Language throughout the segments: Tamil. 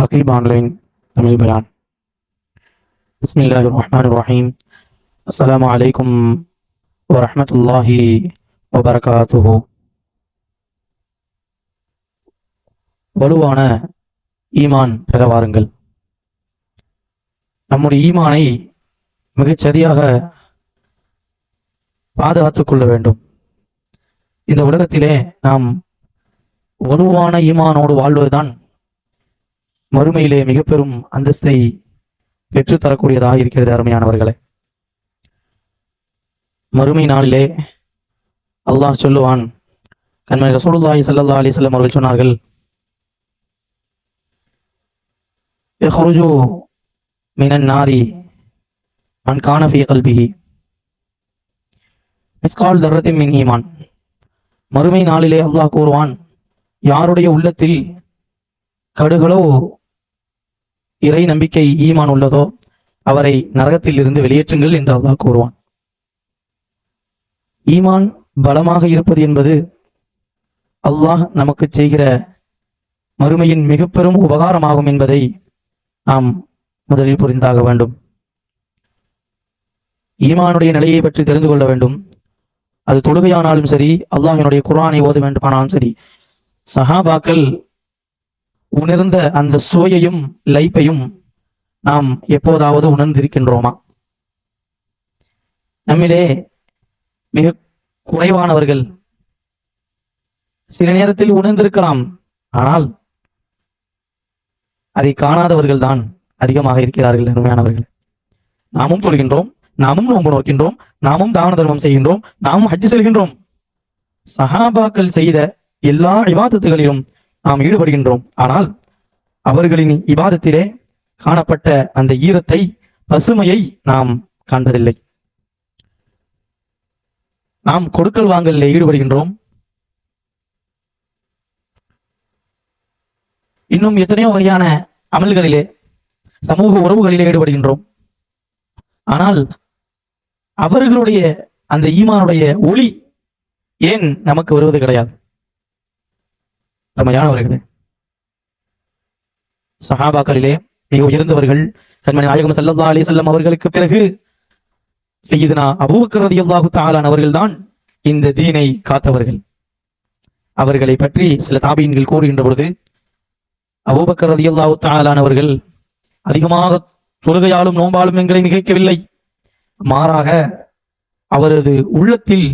ஹசீப் ஆன்லைன் தமிழ் பயான் பிஸ்மில்லாஹ் ரஹ்மான் ரஹீம் அஸ்லாம் வலைக்கும் வரமத்துல்லாஹி வபரகாத்துஹு வலுவான ஈமான் பெற வாருங்கள். நம்முடைய ஈமானை மிகச்சரியாக பாதுகாத்துக் கொள்ள வேண்டும். இந்த உலகத்திலே நாம் வலுவான ஈமானோடு வாழ்வதுதான் மறுமையிலே மிக பெரும் அந்தஸ்தை பெற்றுத்தரக்கூடியதாக இருக்கிறது அருமையானவர்களே. மறுமை நாளிலே அல்லாஹ் சொல்லுவான் கண்மணி ரசூலுல்லாஹி சல்லா அலிஸ்லாம் அவர்கள் சொன்னார்கள் எஹ்ருஜு மினன் நாரி மன் கானஃபி கல்பிகி மிஸ்கால் தர்ரத்தின் மின் மறுமை நாளிலே அல்லாஹ் கூறுவான் யாருடைய உள்ளத்தில் கடுகளோ இறை நம்பிக்கை ஈமான் உள்ளதோ அவரை நரகத்தில் இருந்து வெளியேற்றுங்கள் என்று கூறுவான். ஈமான் பலமாக இருப்பது என்பது அல்லாஹ் நமக்கு செய்கிற மறுமையின் மிக பெரும் உபகாரமாகும் என்பதை நாம் முதலில் புரிந்தாக வேண்டும். ஈமானுடைய நிலையை பற்றி தெரிந்து கொள்ள வேண்டும். அது தொழுகையானாலும் சரி அல்லாஹினுடைய குரானை ஓத வேண்டுமானாலும் சரி சஹாபாக்கள் உணர்ந்த அந்த சுவையையும் லைப்பையும் நாம் எப்போதாவது உணர்ந்திருக்கின்றோமா? நம்மிலே மிக குறைவானவர்கள் சில நேரத்தில் உணர்ந்திருக்கலாம். ஆனால் அதை காணாதவர்கள் தான் அதிகமாக இருக்கிறார்கள் அருமையானவர்கள். நாமும் தொழுகின்றோம் நாமும் நோன்பு நோக்கின்றோம் நாமும் தான தர்மம் செய்கின்றோம் நாமும் ஹஜ் செல்கின்றோம். சஹாபாக்கள் செய்த எல்லா விவாதத்துகளிலும் நாம் ஈடுபடுகின்றோம். ஆனால் அவர்களின் இபாதத்திலே காணப்பட்ட அந்த ஈரத்தை பசுமையை நாம் காண்பதில்லை. நாம் கொடுக்கல் வாங்கலில் ஈடுபடுகின்றோம். இன்னும் எத்தனையோ வகையான அமல்களிலே சமூக உறவுகளிலே ஈடுபடுகின்றோம். ஆனால் அவர்களுடைய அந்த ஈமானுடைய ஒளி ஏன் நமக்கு வருவது கிடையாது? அருமையானவர்களே. சஹாபாக்களிலே மிக உயர்ந்தவர்கள் கண்மணி நாயகம் சல்லா அலி செல்லம் அவர்களுக்கு பிறகு செய்யுதுனா அபூபக்கர் ரதியல்லாஹு தாலான் அவர்கள்தான் இந்த தீனை காத்தவர்கள். அவர்களை பற்றி சில தாபீன்கள் கூறுகின்ற பொழுது அபூபக்கர் ரதியல்லாஹு தாலான் அவர்கள் அதிகமாக தொழுகையாலும் நோம்பாலும் எங்களை மிகைக்கவில்லை. மாறாக அவரது உள்ளத்தில்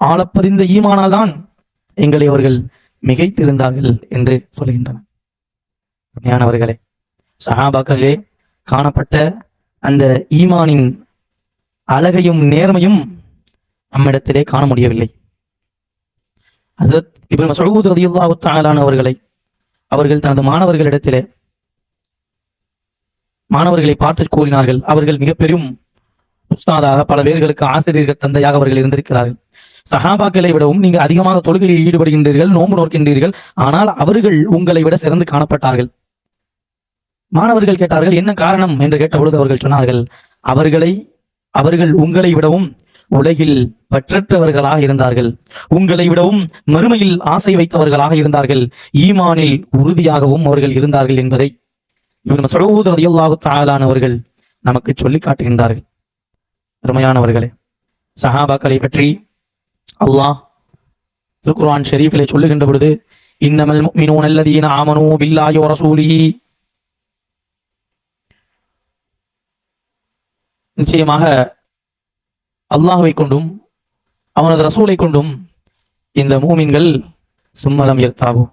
ஆழப்பதிந்த ஈமானால் தான் எங்களை அவர்கள் மிகைத்திருந்தார்கள் என்று சொல்கின்றனர். உண்மையானவர்களே சஹாபாக்களிலே காணப்பட்ட அந்த ஈமானின் அழகையும் நேர்மையும் நம்மிடத்திலே காண முடியவில்லை. ஹசரத் இப்ராஹிம் மசூத் ரதியுல்லாஹு அவர்களை அவர்கள் தனது மாணவர்களிடத்திலே மாணவர்களை பார்த்து கூறினார்கள். அவர்கள் மிக பெரும் உஸ்தாதாக பல பேர்களுக்கு ஆசிரியர்கள் தந்தையாக அவர்கள் இருந்திருக்கிறார்கள். சஹாபாக்களை விடவும் நீங்கள் அதிகமாக தொழுகையில் ஈடுபடுகின்றீர்கள் நோன்பு நோக்கின்றீர்கள் ஆனால் அவர்கள் உங்களை விட சிறந்து காணப்பட்டார்கள். மாணவர்கள் கேட்டார்கள் என்ன காரணம்? என்று கேட்டபொழுது அவர்கள் சொன்னார்கள் அவர்களை அவர்கள் உங்களை விடவும் உலகில் பற்றற்றவர்களாக இருந்தார்கள். உங்களை விடவும் மறுமையில் ஆசை வைத்தவர்களாக இருந்தார்கள். ஈமானில் உறுதியாகவும் அவர்கள் இருந்தார்கள் என்பதை இவன் மசூத் ரதியுல்லாஹு தாளானவர்கள் நமக்கு சொல்லி காட்டுகின்றார்கள். அருமையானவர்களே சஹாபாக்களை பற்றி அல்லாஹ் திருக்குரான் ஷெரீஃபிலே சொல்லுகின்ற பொழுது இன்னமல் முஃமினூன அல்லதீன ஆமனூ பில்லாஹி வ ரசூலிஹி. நிச்சயமாக அல்லாஹுவை கொண்டும் அவனது ரசூலை கொண்டும் இந்த மூமின்கள் சும்மலம் எர்த்தாவோ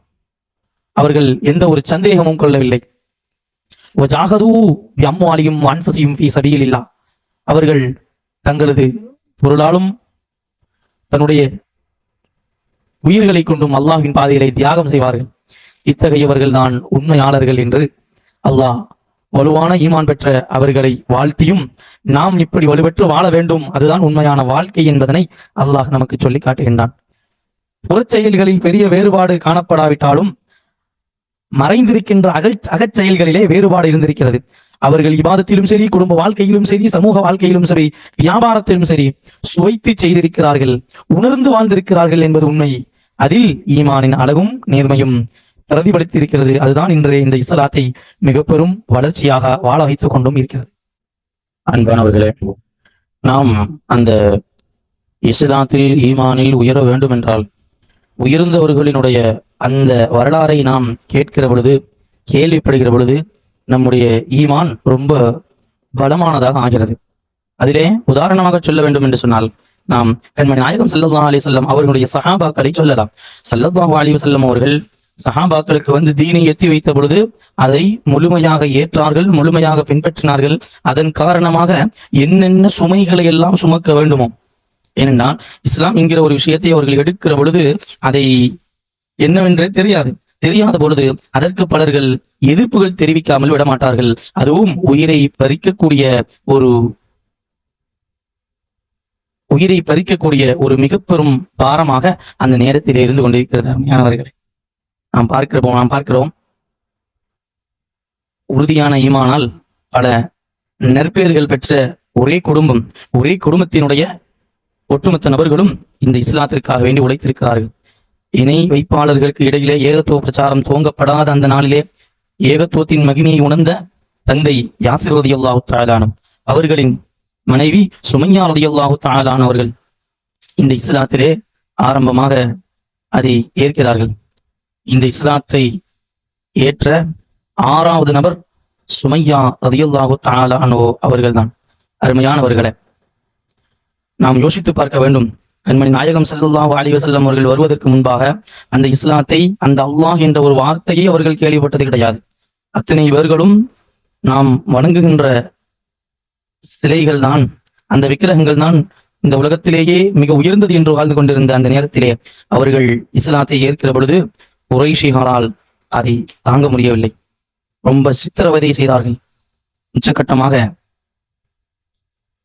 அவர்கள் எந்த ஒரு சந்தேகமும் கொள்ளவில்லை. ஜாகதூ அம்மாலியும் அன்பசியும் ஃபி அவர்கள் தங்களது பொருளாலும் தன்னுடைய உயிர்களை கொண்டும் அல்லாஹின் பாதையிலே தியாகம் செய்வார்கள். இத்தகையவர்கள் தான் உண்மையாளர்கள் என்று அல்லாஹ் வலுவான ஈமான் பெற்ற அவர்களை வாழ்த்தியும் நாம் இப்படி வலுப்பெற்று வாழ வேண்டும். அதுதான் உண்மையான வாழ்க்கை என்பதனை அல்லாஹ் நமக்கு சொல்லி காட்டுகின்றான். புறச்செயல்களில் பெரிய வேறுபாடு காணப்படாவிட்டாலும் மறைந்திருக்கின்ற அகல் அகச்செயல்களிலே வேறுபாடு இருந்திருக்கிறது. அவர்கள் விவாதத்திலும் சரி குடும்ப வாழ்க்கையிலும் சரி சமூக வாழ்க்கையிலும் சரி வியாபாரத்திலும் சரி சுவைத்து செய்திருக்கிறார்கள் உணர்ந்து வாழ்ந்திருக்கிறார்கள் என்பது உண்மை. அதில் ஈமானின் அளவும் நேர்மையும் பிரதிபலித்திருக்கிறது. அதுதான் இன்றைய இந்த இஸ்லாத்தை மிக பெரும் வளர்ச்சியாக வாழ வைத்துக் கொண்டும் இருக்கிறது. அன்பானவர்களே நாம் அந்த இஸ்லாத்தில் ஈமானில் உயர வேண்டும் என்றால் உயர்ந்தவர்களினுடைய அந்த வரலாறை நாம் கேட்கிற பொழுது கேள்விப்படுகிற பொழுது நம்முடைய ஈமான் ரொம்ப பலமானதாக ஆகிறது. அதிலே உதாரணமாக சொல்ல வேண்டும் என்று சொன்னால் நாம் கண்மணி நாயகம் சல்லல்லாஹு அலி சொல்லம் அவர்களுடைய சஹாபாக்களை சொல்லலாம். சல்லல்லாஹு அலி வஸல்லம் அவர்கள் சஹாபாக்களுக்கு வந்து தீனை எத்தி வைத்த பொழுது அதை முழுமையாக ஏற்றார்கள் முழுமையாக பின்பற்றினார்கள். அதன் காரணமாக என்னென்ன சுமைகளை எல்லாம் சுமக்க வேண்டுமோ. ஏனென்றால் இஸ்லாம் என்கிற ஒரு விஷயத்தை அவர்கள் எடுக்கிற பொழுது அதை என்னவென்றே தெரியாது. தெரியாத பொழுது அதற்கு பலர்கள் எதிர்ப்புகள் தெரிவிக்காமல் விட மாட்டார்கள் அதுவும் உயிரை பறிக்கக்கூடிய ஒரு உயிரை பறிக்கக்கூடிய ஒரு மிக பெரும் பாரமாக அந்த நேரத்தில் இருந்து கொண்டிருக்கிறது அருமையானவர்களே. நாம் பார்க்கிறோம் நாம் பார்க்கிறோம். உறுதியான ஈமானால் பல நற்பெயர்கள் பெற்ற ஒரே குடும்பம் ஒரே குடும்பத்தினுடைய ஒட்டுமொத்த நபர்களும் இந்த இஸ்லாத்திற்காக வேண்டி உழைத்திருக்கிறார்கள். இணை வைப்பாளர்களுக்கு இடையிலே ஏகத்துவ பிரச்சாரம் துவங்கப்படாத அந்த நாளிலே ஏகத்துவத்தின் மகிமையை உணர்ந்த தந்தை யாசிர் ரதியல்லாஹு தாலானும் அவர்களின் மனைவி சுமையா ரதியல்லாஹு தாலான் அவர்கள் இந்த இஸ்லாத்திலே ஆரம்பமாக அதை ஏற்கிறார்கள். இந்த இஸ்லாத்தை ஏற்ற ஆறாவது நபர் சுமையா ரதியுல்லாஹு தாலானோ அவர்கள்தான். அருமையானவர்களை நாம் யோசித்து பார்க்க வேண்டும். அன்மணி நாயகம் ஸல்லல்லாஹு அலைஹி வஸல்லம் அவர்கள் வருவதற்கு முன்பாக அந்த இஸ்லாத்தை அந்த அல்லாஹ் என்ற ஒரு வார்த்தையை அவர்கள் கேள்விப்பட்டது கிடையாது. அத்தனை பேர்களும் நாம் வணங்குகின்ற சிலைகள் தான் அந்த விக்கிரகங்கள் தான் இந்த உலகத்திலேயே மிக உயர்ந்தது என்று வாழ்ந்து கொண்டிருந்த அந்த நேரத்திலே அவர்கள் இஸ்லாத்தை ஏற்கிற பொழுது குறைஷிகளால் அதை தாங்க முடியவில்லை. ரொம்ப சித்திரவதை செய்தார்கள். உச்சக்கட்டமாக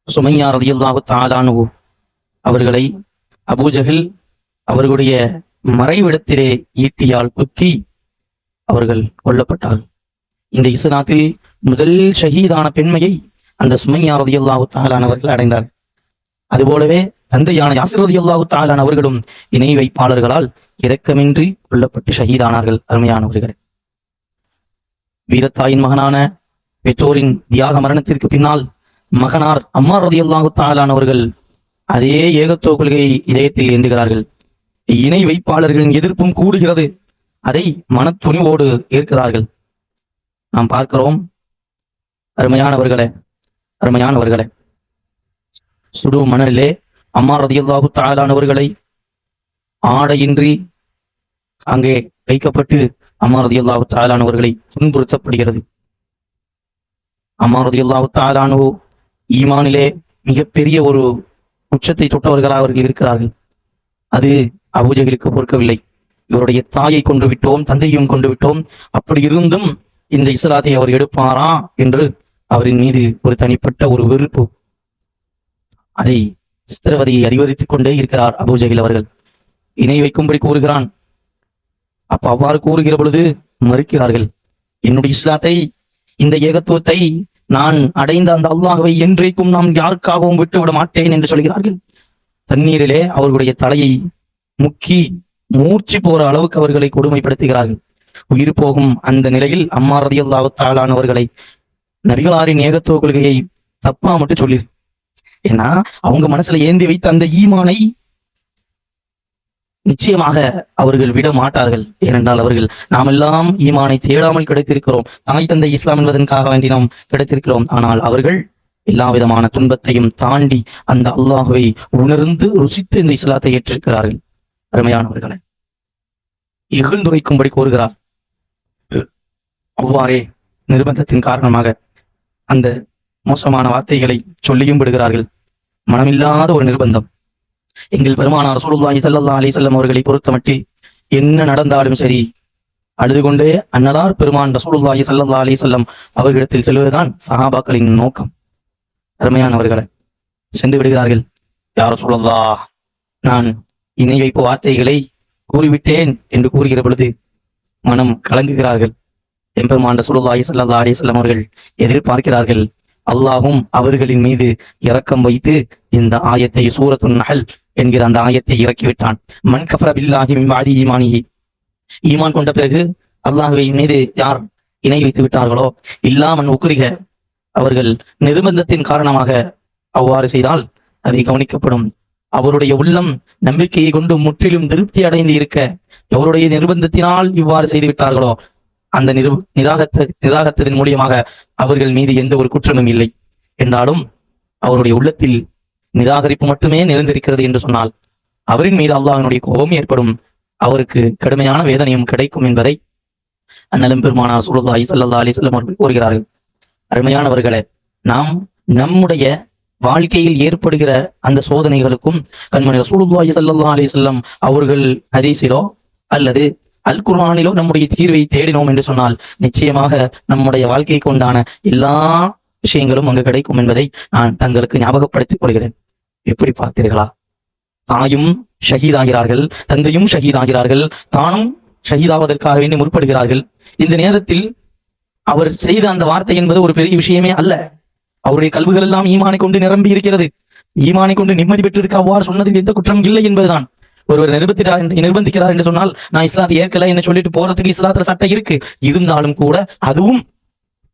சுமையார் ரதியல்லாஹு தாலானு அவர்களை அபூஜகில் அவர்களுடைய மறைவிடத்திலே ஈட்டியால் குத்தி அவர்கள் கொல்லப்பட்டார்கள். இந்த இஸ்லாத்தில் முதல் ஷஹீதான பெண்மையை அந்த சுமையா ரதியல்லாஹு தாலான் அவர்கள் அடைந்தார்கள். அதுபோலவே தந்தையான யாசிர் ரதியல்லாஹு தாலான் அவர்களும் இணை வைப்பாளர்களால் இரக்கமின்றி கொல்லப்பட்டு ஷஹீதானார்கள் அருமையானவர்கள். வீரத்தாயின் மகனான பெற்றோரின் தியாக மரணத்திற்கு பின்னால் மகனார் அம்மா ரதியுல்லாஹு தாலான் அவர்கள் அதே ஏகத்துவ கொள்கையை இதயத்தில் ஏந்துகிறார்கள் இணை வைப்பாளர்களின் எதிர்ப்பும் கூடுகிறது. அதை மனத்துணிவோடு ஏற்கிறார்கள். நாம் பார்க்கிறோம். அருமையானவர்களே அருமையானவர்களே. சுடு மணலிலே அம்மார் ரதியல்லாஹு தாலானவர்களை ஆடையின்றி அங்கே வைக்கப்பட்டு அம்மார் ரதியல்லாஹு தாலானவர்களை துன்புறுத்தப்படுகிறது. அம்மார் ரதியல்லாஹு தாலானு ஈமானிலே மிகப்பெரிய ஒரு உச்சத்தை தொட்டவர்களாக அவர்கள் இருக்கிறார்கள். அது அபூஜைகளுக்கு பொறுக்கவில்லை. இவருடைய தாயை கொண்டு விட்டோம் தந்தையும் கொண்டு விட்டோம். அப்படி இருந்தும் இந்த இஸ்லாத்தை அவர் எடுப்பாரா என்று அவரின் மீது ஒரு தனிப்பட்ட ஒரு வெறுப்பு. அதை சித்திரவதையை அதிகரித்துக் கொண்டே இருக்கிறார் அபூஜகில் அவர்கள். இணை வைக்கும்படி கூறுகிறான். அப்ப அவ்வாறு கூறுகிற பொழுது மறுக்கிறார்கள். என்னுடைய இஸ்லாத்தை இந்த ஏகத்துவத்தை நான் அடைந்த அந்த அல்லாஹுவை என்றைக்கும் நாம் யாருக்காகவும் விட்டுவிட மாட்டேன் என்று சொல்கிறார்கள். தண்ணீரிலே அவர்களுடைய தலையை முக்கி மூர்ச்சி போற அளவுக்கு அவர்களை கொடுமைப்படுத்துகிறார்கள். உயிர் போகும் அந்த நிலையில் அம்மா ரதியல்லாஹு தாளானவர்களை நபிகளாரின் ஏகத்துவ கொள்கையை தப்பா மட்டும் சொல்லி ஏன்னா அவங்க மனசுல ஏந்தி வைத்த அந்த ஈமானை நிச்சயமாக அவர்கள் விட மாட்டார்கள். ஏனென்றால் அவர்கள் நாம் எல்லாம் ஈமானை தேடாமல் கிடைத்திருக்கிறோம். தாய் தந்தை இஸ்லாம் என்பதற்காக வேண்டி நாம் கிடைத்திருக்கிறோம். ஆனால் அவர்கள் எல்லா விதமான துன்பத்தையும் தாண்டி அந்த அல்லாஹுவை உணர்ந்து ருசித்து இந்த இஸ்லாத்தை ஏற்றிருக்கிறார்கள். அருமையானவர்களை இகழ்ந்துரைக்கும்படி கோருகிறார். அவ்வாறே நிர்பந்தத்தின் காரணமாக அந்த மோசமான வார்த்தைகளை சொல்லியும் விடுகிறார்கள். மனமில்லாத ஒரு நிர்பந்தம். எங்கள் பெருமானார் சூழ்நாயி ஸல்லல்லாஹு அலி செல்லம் அவர்களை பொறுத்தமட்டில் என்ன நடந்தாலும் சரி அழுது கொண்டே அன்னதார் பெருமான் ரசூலுல்லாஹி சல்லா அலி செல்லம் அவர்களிடத்தில் செல்வதுதான் சஹாபாக்களின் நோக்கம். அருமையானவர்களை சென்று விடுகிறார்கள். யார் சொல்லல்லா நான் இணை வைப்பு வார்த்தைகளை கூறிவிட்டேன் என்று கூறுகிற பொழுது மனம் கலங்குகிறார்கள். எம்பெருமான் ரசூலுல்லாஹி சல்லா அலி செல்லம் அவர்கள் எதிர்பார்க்கிறார்கள். அல்லாஹும் அவர்களின் மீது இரக்கம் வைத்து இந்த ஆயத்தை சூரத்துன் நகல் என்கிற அந்த ஆயத்தை இறக்கிவிட்டான். மன் கஃபர பில்லாஹி மிம்பாடி ஈமானிஹி. ஈமான் கொண்ட பிறகு அல்லாஹ்வை மீது யார் இணை வைத்து விட்டார்களோ இல்லாமன் உக்குரிக அவர்கள் நிர்பந்தத்தின் காரணமாக அவ்வாறு செய்தால் அதை கவனிக்கப்படும். அவருடைய உள்ளம் நம்பிக்கையை கொண்டு முற்றிலும் திருப்தி அடைந்து இருக்க எவருடைய நிர்பந்தத்தினால் இவ்வாறு செய்து விட்டார்களோ அந்த நிரு நிராகத்த நிராகத்ததின் மூலியமாக அவர்கள் மீது எந்த ஒரு குற்றமும் இல்லை. என்றாலும் அவருடைய உள்ளத்தில் நிராகரிப்பு மட்டுமே நிறைந்திருக்கிறது என்று சொன்னால் அவரின் மீது அல்லாஹினுடைய கோபம் ஏற்படும். அவருக்கு கடுமையான வேதனையும் கிடைக்கும் என்பதை அண்ணலும் பெருமானார் சுல்லல்லாஹி ஸல்லல்லாஹு அலைஹி அவர்கள் கூறுகிறார்கள். அருமையானவர்களே நாம் நம்முடைய வாழ்க்கையில் ஏற்படுகிற அந்த சோதனைகளுக்கும் கண்மணி ரசூலுல்லாஹி ஸல்லல்லாஹு அலைஹி வஸல்லம் அவர்கள் ஹதீஸிலோ அல்லது அல் குர்ஆனிலோ நம்முடைய தீர்வை தேடினோம் என்று சொன்னால் நிச்சயமாக நம்முடைய வாழ்க்கைக்கு உண்டான எல்லா விஷயங்களும் அங்கு கிடைக்கும் என்பதை நான் தங்களுக்கு ஞாபகப்படுத்திக் கொள்கிறேன். எப்படி பார்த்தீர்களா? தாயும் ஷஹீதாகிறார்கள் தந்தையும் ஷஹீதாகிறார்கள் தானும் ஷஹீதாவதற்காக வேண்டி முற்படுகிறார்கள். இந்த நேரத்தில் அவர் செய்த அந்த வார்த்தை என்பது ஒரு பெரிய விஷயமே அல்ல. அவருடைய கல்விகள் எல்லாம் ஈமானை கொண்டு நிரம்பி இருக்கிறது. ஈமானை கொண்டு நிம்மதி பெற்றிருக்க அவ்வாறு சொன்னதில் எந்த குற்றம் இல்லை என்பதுதான். ஒருவர் நிர்பந்திக்கிறார் என்று நிர்பந்திக்கிறார் என்று சொன்னால் நான் இஸ்லாத்தை ஏற்கல என்று சொல்லிட்டு போறதுக்கு இஸ்லாத்துல சட்டம் இருக்கு. இருந்தாலும் கூட அதுவும்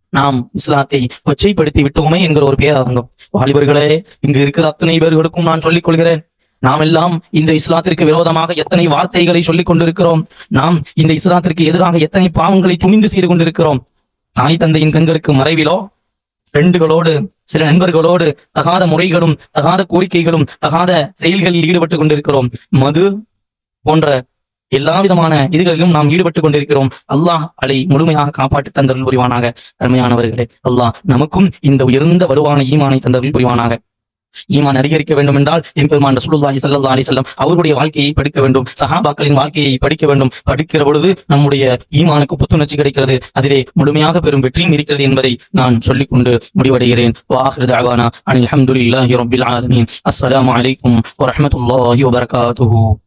நாம் இஸ்லாத்தை கொச்சைப்படுத்தி விட்டோமே என்கிற ஒரு பேராதங்கம். வாலிபர்களே இங்கு இருக்கிற அத்தனை பேர்களுக்கும் நான் சொல்லிக் கொள்கிறேன். நாம் எல்லாம் இந்த இஸ்லாத்திற்கு விரோதமாக எத்தனை வார்த்தைகளை சொல்லிக் கொண்டிருக்கிறோம். நாம் இந்த இஸ்லாத்திற்கு எதிராக எத்தனை பாவங்களை துணிந்து செய்து கொண்டிருக்கிறோம். தாய் தந்தையின் கண்களுக்கு மறைவிலோ ஃப்ரெண்டுகளோடு சில நண்பர்களோடு தகாத முறைகளும் தகாத கோரிக்கைகளும் தகாத செயல்களில் ஈடுபட்டு கொண்டிருக்கிறோம். மது போன்ற எல்லா விதமான இதுகளிலும் நாம் ஈடுபட்டு கொண்டிருக்கிறோம். அல்லாஹ் அதை முழுமையாக காப்பாற்றி தந்தருள் புரிவானாக. அருமையானவர்களே அல்லாஹ் நமக்கும் இந்த உயர்ந்த வலுவான ஈமானை தந்தருள் புரிவானாக. ஈமான் அதிகரிக்க வேண்டும் என்றால் எம்பெருமான் ரசூலுல்லாஹி சல்லா அலைஹி வஸல்லம் வாழ்க்கையை படிக்க வேண்டும். சஹாபாக்களின் வாழ்க்கையை படிக்க வேண்டும். படிக்கிற பொழுது நம்முடைய ஈமானுக்கு புத்துணர்ச்சி கிடைக்கிறது. அதிலே முழுமையாக பெறும் வெற்றியும் இருக்கிறது என்பதை நான் சொல்லிக்கொண்டு முடிவடைகிறேன். வாஹிரு தஅவானா அனில் ஹம்துலில்லாஹி ரப்பில் ஆலமீன். அஸ்ஸலாமு அலைக்கும் வரமத்துல்லாஹி வபரகாத்துஹு.